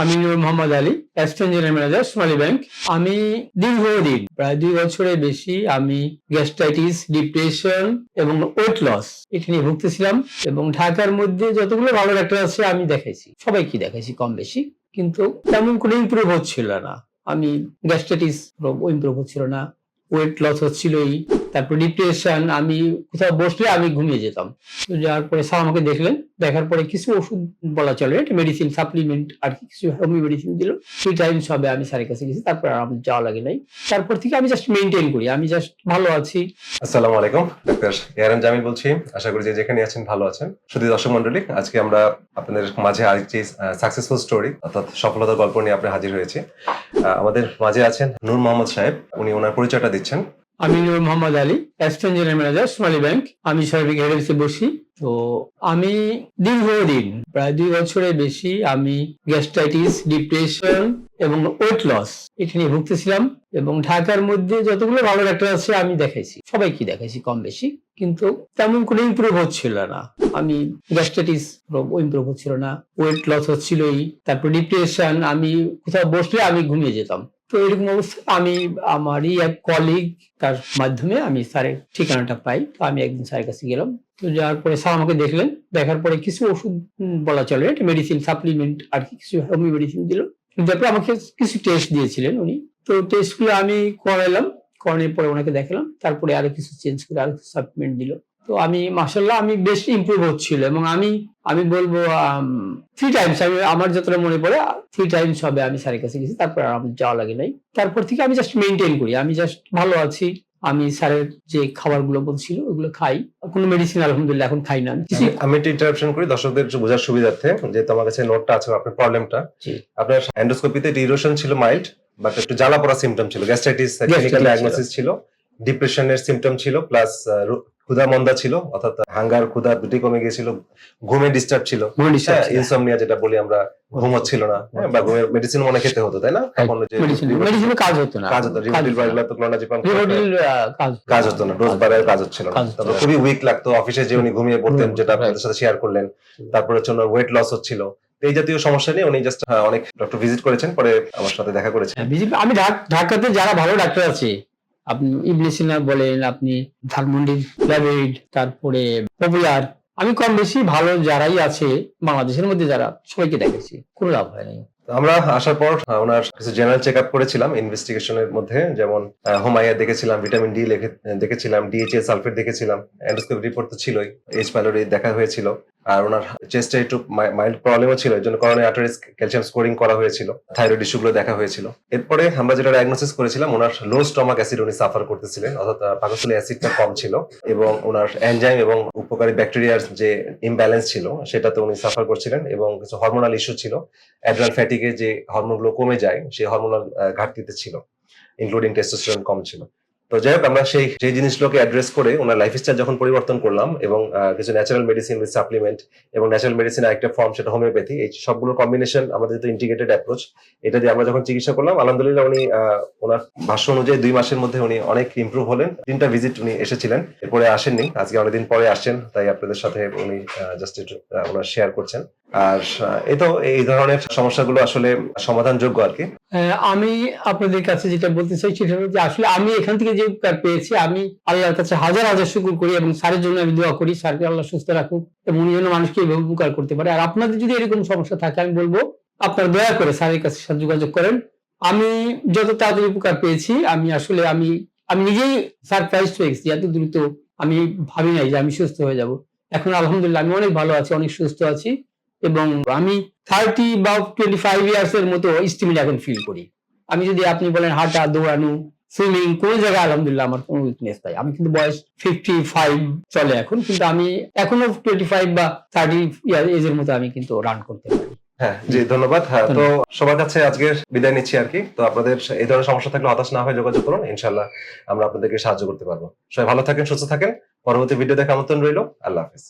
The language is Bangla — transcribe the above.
আমি Noor Mohammad Ali assistant general manager Sonali bank আমি দীর্ঘদিন, প্রায় দুই বছরের বেশি আমি গ্যাস্ট্রাইটিস ডিপ্রেশন এবং ওয়েট লস এটা নিয়ে ভুগতেছিলাম এবং ঢাকার মধ্যে যতগুলো ভালো ডাক্তার আছে আমি দেখাইছি। সবাইকে দেখাইছি কম বেশি, কিন্তু তেমন কোনো ইমপ্রুভ হচ্ছিল না। আমি গ্যাস্ট্রাইটিস ইমপ্রুভ হচ্ছিল না ওয়েট লস হচ্ছিলই। তারপর ডিপ্রেশন আমি কোথাও বসলে আমি ঘুমিয়ে যেতাম। যাওয়ার পরে স্যার আমাকে দেখলেন, দেখার পরে কিছু ওষুধ বলা চলে মেডিসিন সাপ্লিমেন্ট আর কি, কিছু হোমিও মেডিসিন দিল। থ্রি টাইমস হবে আমি স্যারের কাছে গেছি, তারপর আর আমার যাওয়া লাগে নাই। তারপর থেকে আমি জাস্ট মেনটেন করি, আমি জাস্ট ভালো আছি। আসসালামু আলাইকুম, ডাক্তার এয়ারান জামিল বলছি। আশা করি যে যেখানে আছেন ভালো আছেন। শুধু দর্শক মন্ডলী আজকে আমরা আপনাদের মাঝে আরেকটি সাকসেসফুল স্টোরি অর্থাৎ সফলতার গল্প নিয়ে আপনি হাজির হয়েছে। আমাদের মাঝে আছেন নূর মোহাম্মদ সাহেব, উনি ওনার পরিচয়টা দিচ্ছেন। আমি Noor Mohammad Ali assistant general manager Sonali bank আমি সার্বিক হেড বসি। তো আমি দীর্ঘদিন, প্রায় দুই বছরের বেশি আমি গ্যাস্ট্রাইটিস ডিপ্রেশন এবং ওয়েট লস এটা নিয়ে ভুগতেছিলাম এবং ঢাকার মধ্যে যতগুলো ভালো ডাক্তার আছে আমি দেখাইছি। সবাইকে দেখাইছি কম বেশি। কিন্তু তেমন কোনো ইমপ্রুভ হচ্ছিল না। আমি গ্যাস্ট্রাইটিস ইমপ্রুভ হচ্ছিল না ওয়েট লস হচ্ছিলই, তারপর ডিপ্রেশন আমি কোথাও বসলে আমি ঘুমিয়ে যেতাম। তো এরকম অবস্থা। আমি, আমারই এক কলিগ তার মাধ্যমে আমি স্যারের ঠিকানাটা পাই। তো আমি একদিন স্যারের কাছে গেলাম। তো যাওয়ার পরে স্যার আমাকে দেখলেন। দেখার পরে কিছু ওষুধ বলা চলে এটা মেডিসিন সাপ্লিমেন্ট আর কি, কিছু হোমিও মেডিসিন দিল। তারপরে আমাকে কিছু টেস্ট দিয়েছিলেন উনি। তো টেস্টগুলো আমি করাইলাম করানোর পরে ওনাকে দেখালাম। তারপরে আরও কিছু চেঞ্জ করে আরও কিছু সাপ্লিমেন্ট দিল। তো আমি মাসাল্লাহ আমি বেশ ইমপ্রুভ হচ্ছিল এবং আমি আমি বলব থ্রি টাইমস আমি আমার যতটা মনে পড়ে থ্রি টাইমস হবে আমি স্যারের কাছে গেছি তারপর আর আমার যাওয়া লাগে নাই। তারপর থেকে আমি জাস্ট মেনটেন করি আমি জাস্ট ভালো আছি আমি স্যারের যে খাবারগুলো বলছিল ওগুলো খাই। কোনো মেডিসিন আলহামদুলিল্লাহ এখন খাই না আমি- একটু ইন্টারাপশন করি দর্শকদের বোঝার সুবিধার্থে যে তোমার কাছে নোটটা আছে আপনার প্রবলেমটা। আপনার এন্ডোস্কোপিতে ইরোশন ছিল মাইল্ড বাট একটু জ্বালা পড়া সিমটম ছিল গ্যাস্ট্রাইটিস ক্লিনিক্যাল ডায়াগনোসিস ছিল। ডিপ্রেশনের সিমটম ছিল প্লাস ক্ষুধা মন্দা ছিল অর্থাৎ হাঙ্গার ক্ষুধা দুটি কমে গিয়েছিল ঘুমে ডিস্টার্ব ছিল। ইনসমনিয়া যেটা বলি আমরা ঘুম হচ্ছিল না হ্যাঁ, বা ঘুমের মেডিসিন মনে খেতে হতো তাই না? তখন যে মেডিসিন কাজ হতো না। কাজ হতো কাজ হতো না। ডোজ বাড়ায় কাজ হচ্ছিল না। তারপর খুবই উইক লাগতো অফিসে যে উনি ঘুমিয়ে পড়তেন যেটা আপনাদের সাথে শেয়ার করলেন। তারপরে হচ্ছে ওয়েট লস হচ্ছিল। এই জাতীয় সমস্যা নিয়ে উনি জাস্ট অনেক ডক্টর ভিজিট করেছেন পরে আমার সাথে দেখা করেছেন। হ্যাঁ, আমি ঢাকাতে যারা ভালো ডাক্তার আছে আপনি ইবলিসিনা বলেন, আপনি ধানমন্ডির ল্যাবেড তারপরে পপুলার আমি কম বেশি ভালো যারাই আছে, বাংলাদেশের মধ্যে যারা, সবাইকে দেখেছি, কোনো লাভ হয় নাই। তো আমরা আসার পর ওনার কিছু জেনারেল চেক আপ করেছিলাম ইনভেস্টিগেশনের মধ্যে, যেমন হোমাইয়া দেখেছিলাম ভিটামিন ডি দেখেছিলাম ডিএইচএ সালফেট দেখেছিলাম এন্ডোস্কোপি রিপোর্ট তো ছিলই এইচ প্যালোরি দেখা হয়েছিল। আর ওনার চেস্টে একটু মাইল্ড প্রবলেমও ছিল, এর জন্য করোনা আর্টারিস ক্যালসিয়াম স্কোরিং করা হয়েছিল থাইরয়েড ইস্যুগুলো দেখা হয়েছিল। এরপরে আমরা যেটা ডায়াগনোসিস করেছিলাম, ওনার লো স্টমাক অ্যাসিড উনি সাফার করতেছিলেন, অর্থাৎ পাকস্থলী অ্যাসিডটা কম ছিল এবং ওনার এনজাইম এবং উপকারী ব্যাকটেরিয়ার যে ইমব্যালেন্স ছিল, সেটাতে উনি সাফার করছিলেন এবং কিছু হরমোনাল ইস্যু ছিল। অ্যাড্রাল ফ্যাটিকে যে হরমোনগুলো কমে যায়, সেই হরমোনাল ঘাটতিতে ছিল ইনক্লুডিং টেস্টোস্টেরন কম ছিল। তো যাই হোক, আমরা সেই সেই জিনিসগুলোকে অ্যাড্রেস করে ওনার লাইফ লাইফস্টাইল যখন পরিবর্তন করলাম এবং কিছু ন্যাচারাল মেডিসিন উইথ সাপ্লিমেন্ট এবং ন্যাচারাল মেডিসিন একটা ফর্ম সেটা হোমিওপ্যাথি এই সবগুলো কম্বিনেশন আমাদের যেহেতু ইন্টিগ্রেটেড অ্যাপ্রোচ এটা দিয়ে আমরা যখন চিকিৎসা করলাম, আলহামদুলিল্লাহ উনি ওনার ভাষ্য অনুযায়ী দুই মাসের মধ্যে উনি অনেক ইমপ্রুভ হলেন। তিনটা ভিজিট উনি এসেছিলেন, এরপরে আসেননি, আজকে অনেকদিন পরে আসছেন, তাই আপনাদের সাথে উনি জাস্ট ওনার শেয়ার করছেন। আর এই ধরনের সমস্যাগুলো আসলে সমাধানযোগ্য আর কি। আমি আপনাদের কাছে যেটা বলতে চাই সেটা আসলে আমি এখান থেকে যে পেয়েছি, আমি আল্লাহর কাছে হাজার হাজার শুকুর করি এবং স্যারের জন্য আমি দোয়া করি, স্যারকে আল্লাহ সুস্থ রাখুক এবং উনি যেন মানুষকে এইভাবে উপকার করতে পারে। আর আপনাদের যদি এরকম সমস্যা থাকে, আমি বলব, আপনারা দয়া করে স্যারের কাছে যোগাযোগ করেন। আমি যত তাড়াতাড়ি উপকার পেয়েছি, আমি আসলে, আমি আমি নিজেই সারপ্রাইজ হয়ে গেছি এত দ্রুত আমি ভাবি নাই যে আমি সুস্থ হয়ে যাব। এখন আলহামদুলিল্লাহ, আমি অনেক ভালো আছি, অনেক সুস্থ আছি। এবং আমি থার্টি বা টোয়েন্টি ফাইভ ইয়ার্স এর মতো স্টিমিল এখন ফিল করি। আমি যদি আপনি বলেন হাঁটা, দৌড়ানো সুইমিং কোন জায়গায় আলহামদুলিল্লাহ আমার কোনো উইকনেস নাই। আমি কিন্তু বয়স ফিফটি ফাইভ চলে এখন, কিন্তু আমি এখনও টোয়েন্টি ফাইভ বা থার্টি ইয়ার এজের মতো আমি কিন্তু রান করতে পারি। হ্যাঁ জি, ধন্যবাদ। হ্যাঁ তো সবার কাছে আজকে বিদায় নিচ্ছি আর কি। তো আপনাদের এই ধরনের সমস্যা থাকলে হতাশ না হয়ে যোগাযোগ করুন। ইনশাল্লাহ আমরা আপনাদেরকে সাহায্য করতে পারব। সবাই ভালো থাকেন, সুস্থ থাকেন। পরবর্তী ভিডিও দেখা আমন্ত্রণ রইল। আল্লাহ হাফিজ।